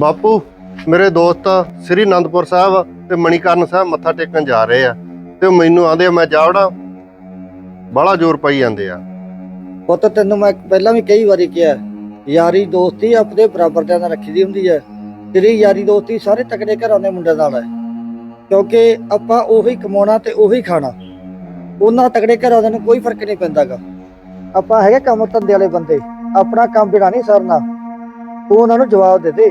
ਬਾਪੂ, ਮੇਰੇ ਦੋਸਤ ਸ੍ਰੀ ਅਨੰਦਪੁਰ ਸਾਹਿਬ ਤੇ ਮਣੀਕਰਨ ਸਾਹਿਬ ਮੱਥਾ ਟੇਕਣ ਜਾ ਰਹੇ ਆ ਤੇ ਉਹ ਮੈਨੂੰ ਆਂਦੇ ਮੈਂ ਜਾਵੜਾ। ਬੜਾ ਜ਼ੋਰ ਪਾਈ ਜਾਂਦੇ ਆ। ਪੁੱਤ, ਤੈਨੂੰ ਮੈਂ ਪਹਿਲਾਂ ਵੀ ਕਈ ਵਾਰੀ ਕਿਹਾ, ਯਾਰੀ ਦੋਸਤੀ ਆਪਣੇ ਬਰਾਬਰ ਦੇ ਰੱਖੀ ਦੀ ਹੁੰਦੀ ਹੈ ਤੇਰੀ ਯਾਰੀ ਦੋਸਤੀ ਸਾਰੇ ਤਕੜੇ ਘਰਾਂ ਦੇ ਮੁੰਡਿਆਂ ਨਾਲ ਹੈ ਕਿਉਂਕਿ ਆਪਾਂ ਉਹੀ ਕਮਾਉਣਾ ਤੇ ਉਹੀ ਖਾਣਾ। ਉਹਨਾਂ ਤਕੜੇ ਘਰਾਂ ਦੇ ਨੂੰ ਕੋਈ ਫ਼ਰਕ ਨਹੀਂ ਪੈਂਦਾਗਾ। ਆਪਾਂ ਹੈਗੇ ਕੰਮ ਧੰਦੇ ਵਾਲੇ ਬੰਦੇ, ਆਪਣਾ ਕੰਮ ਬਿਨਾ ਨਹੀਂ ਸਰਨਾ। ਤੂੰ ਉਹਨਾਂ ਨੂੰ ਜਵਾਬ ਦੇ ਦੇ।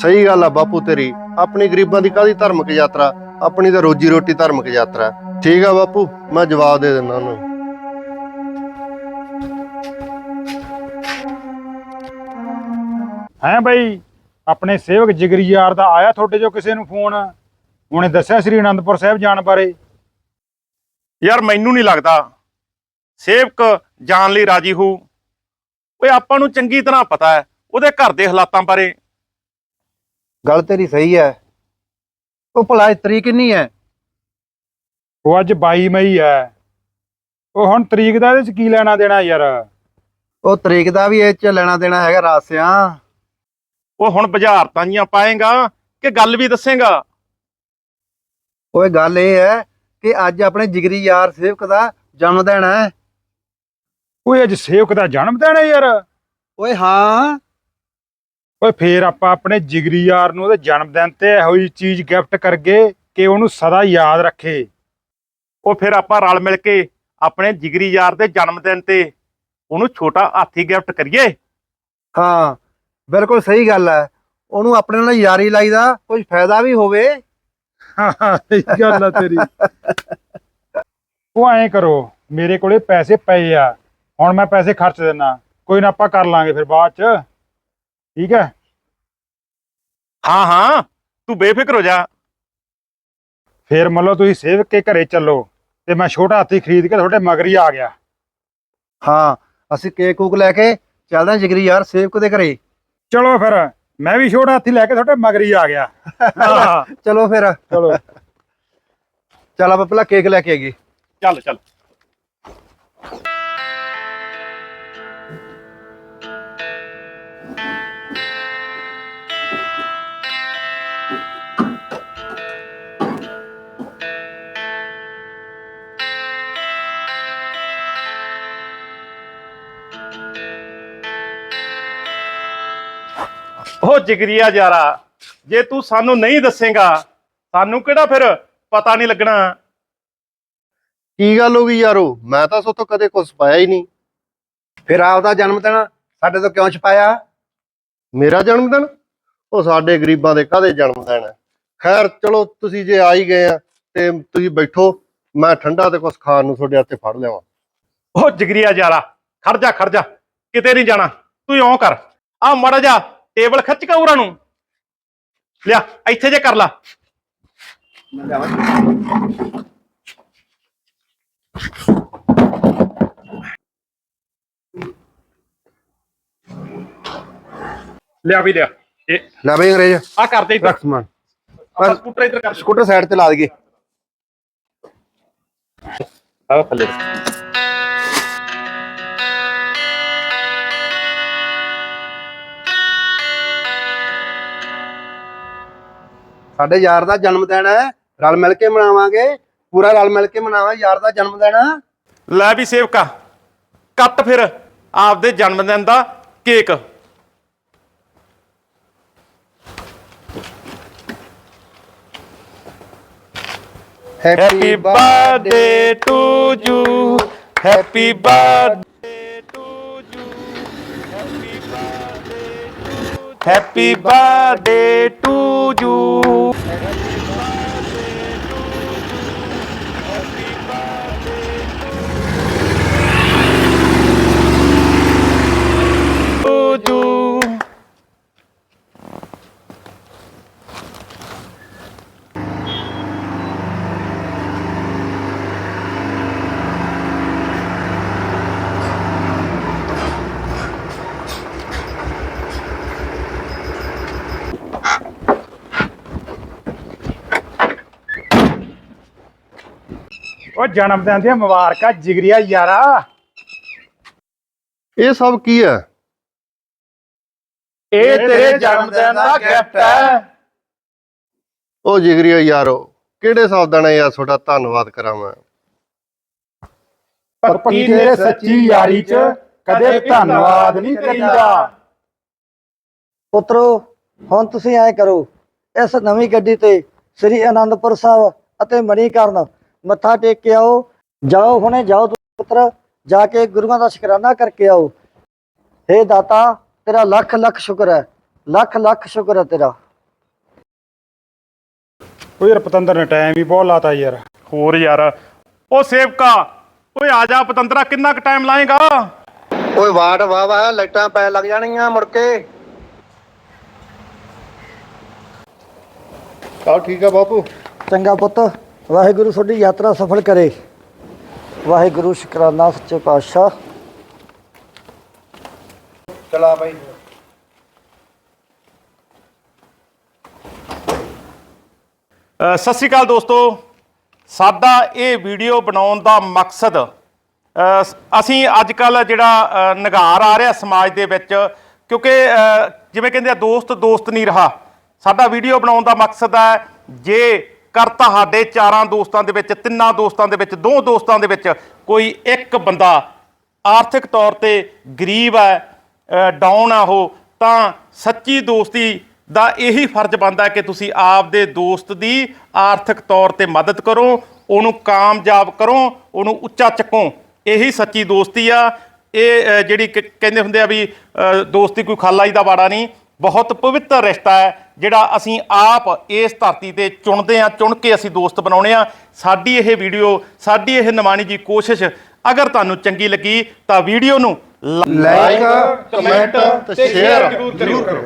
ਸਹੀ ਗੱਲ ਆ ਬਾਪੂ ਤੇਰੀ। ਆਪਣੀ ਗਰੀਬਾਂ ਦੀ ਕਾਹਦੀ ਧਾਰਮਿਕ ਯਾਤਰਾ? ਆਪਣੀ ਤਾਂ ਰੋਜੀ ਰੋਟੀ ਧਾਰਮਿਕ ਯਾਤਰਾ ਠੀਕ ਆ ਬਾਪੂ ਮੈਂ ਜਵਾਬ ਦੇ ਦਿੰਦਾ ਉਹਨੂੰ। ਹੈਂ ਬਈ ਆਪਣੇ ਸੇਵਕ ਜਿਗਰੀ ਯਾਰ ਦਾ ਆਇਆ ਤੁਹਾਡੇ ਜੋ ਕਿਸੇ ਨੂੰ ਫੋਨ? ਉਹਨੇ ਦੱਸਿਆ ਸ੍ਰੀ ਅਨੰਦਪੁਰ ਸਾਹਿਬ ਜਾਣ ਬਾਰੇ। ਯਾਰ ਮੈਨੂੰ ਨਹੀਂ ਲੱਗਦਾ ਸੇਵਕ ਜਾਣ ਲਈ ਰਾਜੀ ਹੋ ਓਏ ਆਪਾਂ ਨੂੰ ਚੰਗੀ ਤਰ੍ਹਾਂ ਪਤਾ ਹੈ ਉਹਦੇ ਘਰ ਦੇ ਹਾਲਾਤਾਂ ਬਾਰੇ। ਗੱਲ ਤੇਰੀ ਸਹੀ ਹੈ। ਉਹ ਭਲਾ ਇਸ ਤਰੀਕ ਕਿੰਨੀ ਹੈ? ਉਹ ਅੱਜ 22 ਮਈ ਹੈ। ਉਹ ਹੁਣ ਤਰੀਕ ਦਾ ਇਹਦੇ ਚ ਕੀ ਲੈਣਾ ਦੇਣਾ ਯਾਰ? ਉਹ ਤਰੀਕ ਦਾ ਵੀ ਇਹ ਚ ਲੈਣਾ ਦੇਣਾ ਹੈਗਾ ਰਾਸਿਆਂ। ਉਹ ਹੁਣ ਬੁਝਾਰਤਾਂ ਜੀਆਂ ਪਾਏਗਾ ਕਿ ਗੱਲ ਵੀ ਦੱਸੇਗਾ? ਓਏ ਗੱਲ ਇਹ ਹੈ ਕਿ ਅੱਜ ਆਪਣੇ ਜਿਗਰੀ ਯਾਰ ਸੇਵਕ ਦਾ ਜਨਮ ਦਿਨ ਹੈ। ਓਏ ਅੱਜ ਸੇਵਕ ਦਾ ਜਨਮ ਦਿਨ ਹੈ ਯਾਰ। ਓਏ ਹਾਂ। ਓਏ ਫੇਰ ਆਪਾਂ ਆਪਣੇ ਜਿਗਰੀ ਯਾਰ ਨੂੰ ਉਹਦੇ ਜਨਮ ਦਿਨ ਤੇ ਇਹੋ ਜਿਹੀ ਚੀਜ਼ ਗਿਫਟ ਕਰਗੇ ਕਿ ਉਹਨੂੰ ਸਦਾ ਯਾਦ ਰੱਖੇ। ਉਹ ਫਿਰ ਆਪਾਂ ਰਲ ਮਿਲ ਕੇ ਆਪਣੇ ਜਿਗਰੀ ਯਾਰ ਦੇ ਜਨਮ ਦਿਨ ਤੇ ਉਹਨੂੰ ਛੋਟਾ ਹਾਥੀ ਗਿਫਟ ਕਰੀਏ। ਹਾਂ ਬਿਲਕੁਲ ਸਹੀ ਗੱਲ ਹੈ। ਉਹਨੂੰ ਆਪਣੇ ਨਾਲ ਯਾਰੀ ਲਾਈ ਦਾ ਕੁਝ ਫਾਇਦਾ ਵੀ ਹੋਵੇ। ਸਹੀ ਗੱਲ ਆ ਤੇਰੀ। ਉਹ ਐਂ ਕਰੋ ਮੇਰੇ ਕੋਲੇ ਪੈਸੇ ਪਏ ਆ। ਹੁਣ ਮੈਂ ਪੈਸੇ ਖਰਚ ਦੇਣਾ ਕੋਈ ਨਾ ਆਪਾਂ ਕਰ ਲਾਂਗੇ ਫਿਰ ਬਾਅਦ ਚ। ਠੀਕ ਹੈ? ਹਾਂ ਹਾਂ ਤੂੰ ਬੇਫਿਕਰ ਹੋ ਜਾ। ਫਿਰ ਮੰਨ ਲਓ ਤੁਸੀਂ ਸੇਵਕ ਕੇ ਘਰੇ ਚੱਲੋ ਤੇ ਮੈਂ ਛੋਟਾ ਹਾਥੀ ਖਰੀਦ ਕੇ ਤੁਹਾਡੇ ਮਗਰ ਹੀ ਆ ਗਿਆ। ਹਾਂ ਅਸੀਂ ਕੇਕ ਕੂਕ ਲੈ ਕੇ ਚੱਲਦੇ ਹਾਂ ਜਿਗਰੀ ਯਾਰ ਸੇਵਕ ਦੇ ਘਰੇ। ਚਲੋ ਫਿਰ ਮੈਂ ਵੀ ਛੋਟਾ ਹਾਥੀ ਲੈ ਕੇ ਤੁਹਾਡੇ ਮਗਰ ਹੀ ਆ ਗਿਆ। ਹਾਂ, ਚਲੋ ਫਿਰ। ਚਲੋ। ਚੱਲ ਆਪਾਂ ਪਹਿਲਾਂ ਕੇਕ ਲੈ ਕੇ ਆਈਏ। ਚੱਲ ਚੱਲ। ਉਹ ਜਿਗਰੀਆ ਯਾਰਾ ਜੇ ਤੂੰ ਸਾਨੂੰ ਨਹੀਂ ਦੱਸੇਗਾ ਸਾਨੂੰ ਕਿਹੜਾ ਫਿਰ ਪਤਾ ਨਹੀਂ ਲੱਗਣਾ? ਕੀ ਗੱਲ ਹੋ ਗਈ ਯਾਰੋ? ਮੈਂ ਤਾਂ ਸੋਤੋਂ ਕਦੇ ਕੁਝ ਪਾਇਆ ਹੀ ਨਹੀਂ। ਫਿਰ ਆਪਦਾ ਜਨਮ ਦਿਨ ਸਾਡੇ ਤੋਂ ਕਿਉਂ ਛਪਾਇਆ? ਮੇਰਾ ਜਨਮ ਦਿਨ? ਉਹ ਸਾਡੇ ਗਰੀਬਾਂ ਦੇ ਕਾਹਦੇ ਜਨਮ ਦਿਨ ਹੈ ਖੈਰ ਚਲੋ ਤੁਸੀਂ ਜੇ ਆ ਹੀ ਗਏ ਆ ਤੇ ਤੁਸੀਂ ਬੈਠੋ ਮੈਂ ਠੰਡਾ ਤੇ ਕੁਝ ਖਾਣ ਨੂੰ ਤੁਹਾਡੇ ਹੱਥੇ ਫੜ ਲਿਆਵਾਂ। ਉਹ ਜਿਗਰੀਆ ਯਾਰਾ ਖੜ ਜਾ ਖੜ ਜਾ ਕਿਤੇ ਨਹੀਂ ਜਾਣਾ ਤੂੰ ਇਉਂ ਕਰ। ਆ ਮੜਾ ਜਾ ਟੇਬਲ ਖਿੱਚ ਕੇ ਉਰਾਂ ਨੂੰ। ਲਿਆ ਇੱਥੇ ਜੇ ਕਰ ਲਾ। ਲਿਆ ਵੀ ਲਿਆ। ਇਹ ਲੈ ਬਈ ਅੰਗਰੇਜ਼। ਆ ਕਰਦੇ ਇੱਧਰ। ਰੱਖ ਸਮਾਨ। ਆਹ ਸਕੂਟਰ ਇੱਧਰ ਕਰ। ਸਕੂਟਰ ਸਾਈਡ ਤੇ ਲਾ ਦਈਏ। ਆ ਥੱਲੇ। ਸਾਡੇ ਯਾਰ ਦਾ ਜਨਮ ਦਿਨ ਹੈ ਰਲ ਮਿਲ ਕੇ ਮਨਾਵਾਂਗੇ। ਪੂਰਾ ਰਲ ਮਿਲ ਕੇ ਮਨਾਵਾਂ ਯਾਰ ਦਾ ਜਨਮ ਦਿਨ। ਲੈ ਵੀ ਸੇਵਕਾ ਕੱਟ ਫਿਰ ਆਪਦੇ ਜਨਮ ਦਿਨ ਦਾ cake. Happy birthday to you happy birthday to you happy birthday happy birthday to you to you ਉਹ ਜਨਮ ਦਿਨ ਦੀਆਂ ਮੁਬਾਰਕਾਂ ਜਿਗਰੀਆ ਯਾਰਾ। ਇਹ ਸਭ ਕੀ ਹੈ? ਇਹ ਤੇਰੇ ਜਨਮ ਦਿਨ ਦਾ ਗਿਫਟ ਹੈ। ਉਹ ਜਿਗਰੀਓ ਯਾਰੋ ਕਿਹੜੇ ਸ਼ਬਦਾਂ ਨਾਲ ਯਾਰ ਤੁਹਾਡਾ ਧੰਨਵਾਦ ਕਰਾਂ ਮੈਂ? ਪੱਕੀ ਤੇਰੇ ਸੱਚੀ ਯਾਰੀ 'ਚ ਕਦੇ ਧੰਨਵਾਦ ਨਹੀਂ ਕਰੀਦਾ। ਪੁੱਤਰੋ ਹੁਣ ਤੁਸੀਂ ਐ ਕਰੋ ਇਸ ਨਵੀਂ ਗੱਡੀ ਤੇ ਸ੍ਰੀ ਅਨੰਦਪੁਰ ਸਾਹਿਬ ਅਤੇ ਮਣੀਕਰਨ ਮੱਥਾ ਟੇਕ ਕੇ ਆਓ। ਜਾਓ ਹੁਣੇ ਜਾਓ ਪੁੱਤਰ। ਜਾ ਕੇ ਗੁਰੂਆਂ ਦਾ ਸ਼ੁਕਰਾਨਾ ਕਰਕੇ ਆਓ। ਹੇ ਦਾਤਾ ਤੇਰਾ ਲੱਖ ਲੱਖ ਸ਼ੁਕਰ ਹੈ। ਲੱਖ ਲੱਖ ਸ਼ੁਕਰ ਹੈ ਤੇਰਾ। ਓਏ ਯਾਰ ਪਤੰਦਰ ਨੇ ਟਾਈਮ ਵੀ ਬਹੁਤ ਲਾਤਾ ਯਾਰ। ਹੋਰ ਯਾਰ ਉਹ ਸੇਵਕਾ ਓਏ ਆ ਜਾ ਪਤੰਦਰਾ ਕਿੰਨਾ ਕੁ ਟਾਈਮ ਲਾਏਗਾ? ਓਏ ਵਾਟ ਵਾਹ ਵਾਹ ਲਾਈਟਾਂ ਪੈ ਲੱਗ ਜਾਣੀਆਂ ਮੁੜ ਕੇ। ਆਹ ਠੀਕ ਆ ਬਾਪੂ। ਚੰਗਾ ਪੁੱਤ। ਵਾਹਿਗੁਰੂ ਤੁਹਾਡੀ ਯਾਤਰਾ ਸਫਲ ਕਰੇ। ਵਾਹਿਗੁਰੂ ਸ਼ੁਕਰਾਨਾ ਸੱਚੇ ਪਾਤਸ਼ਾਹ। ਚਲਾ ਬਾਈ। ਅ, ਸਤਿ ਸ਼੍ਰੀ ਅਕਾਲ ਦੋਸਤੋ। ਸਾਡਾ ਇਹ ਵੀਡੀਓ ਬਣਾਉਣ ਦਾ ਮਕਸਦ ਅ, ਸ- ਅਸੀਂ ਅੱਜ ਕੱਲ ਜਿਹੜਾ ਅ, ਨਿਗਾਰ ਆ ਰਿਹਾ ਸਮਾਜ ਦੇ ਵਿੱਚ ਕਿਉਂਕਿ ਅ, ਜਿਵੇਂ ਕਹਿੰਦੇ ਆ ਦੋਸਤ ਦੋਸਤ ਨਹੀਂ ਰਹਾ। ਸਾਡਾ ਵੀਡੀਓ ਬਣਾਉਣ ਦਾ ਮਕਸਦ ਹੈ ਜੇ ਕਰ ਤੁਹਾਡੇ ਚਾਰਾਂ ਦੋਸਤਾਂ ਦੇ ਵਿੱਚ, ਤਿੰਨਾਂ ਦੋਸਤਾਂ ਦੇ ਵਿੱਚ, ਦੋ ਦੋਸਤਾਂ ਦੇ ਵਿੱਚ ਕੋਈ ਇੱਕ ਬੰਦਾ ਆਰਥਿਕ ਤੌਰ ਤੇ ਗਰੀਬ ਹੈ ਡਾਊਨ ਆ ਉਹ, ਤਾਂ ਸੱਚੀ ਦੋਸਤੀ ਦਾ ਇਹੀ ਫਰਜ਼ ਬਣਦਾ ਕਿ ਤੁਸੀਂ ਆਪਦੇ ਦੋਸਤ ਦੀ ਆਰਥਿਕ ਤੌਰ ਤੇ ਮਦਦ ਕਰੋ, ਉਹਨੂੰ ਕਾਮਯਾਬ ਕਰੋ, ਉਹਨੂੰ ਉੱਚਾ ਚੱਕੋ। ਇਹੀ ਸੱਚੀ ਦੋਸਤੀ ਆ। ਇਹ ਜਿਹੜੀ ਕ- ਕਹਿੰਦੇ ਹੁੰਦੇ ਆ ਵੀ ਦੋਸਤੀ ਕੋਈ ਖਾਲਾਈ ਦਾ ਬਾੜਾ ਨਹੀਂ। ਬਹੁਤ ਪਵਿੱਤਰ ਰਿਸ਼ਤਾ ਹੈ ਜਿਹੜਾ ਅਸੀਂ ਆਪ ਇਸ ਧਰਤੀ ਤੇ ਚੁਣਦੇ ਆ ਚੁਣ ਕੇ ਅਸੀਂ ਦੋਸਤ ਬਣਾਉਣੇ ਆ ਸਾਡੀ ਇਹ ਵੀਡੀਓ ਸਾਡੀ ਇਹ ਨਿਮਾਣੀ ਜੀ ਕੋਸ਼ਿਸ਼ ਅਗਰ ਤੁਹਾਨੂੰ ਚੰਗੀ ਲੱਗੀ ਤਾਂ ਵੀਡੀਓ ਨੂੰ ਲਾਈਕ ਕਮੈਂਟ ਤੇ ਸ਼ੇਅਰ ਜ਼ਰੂਰ ਕਰੋ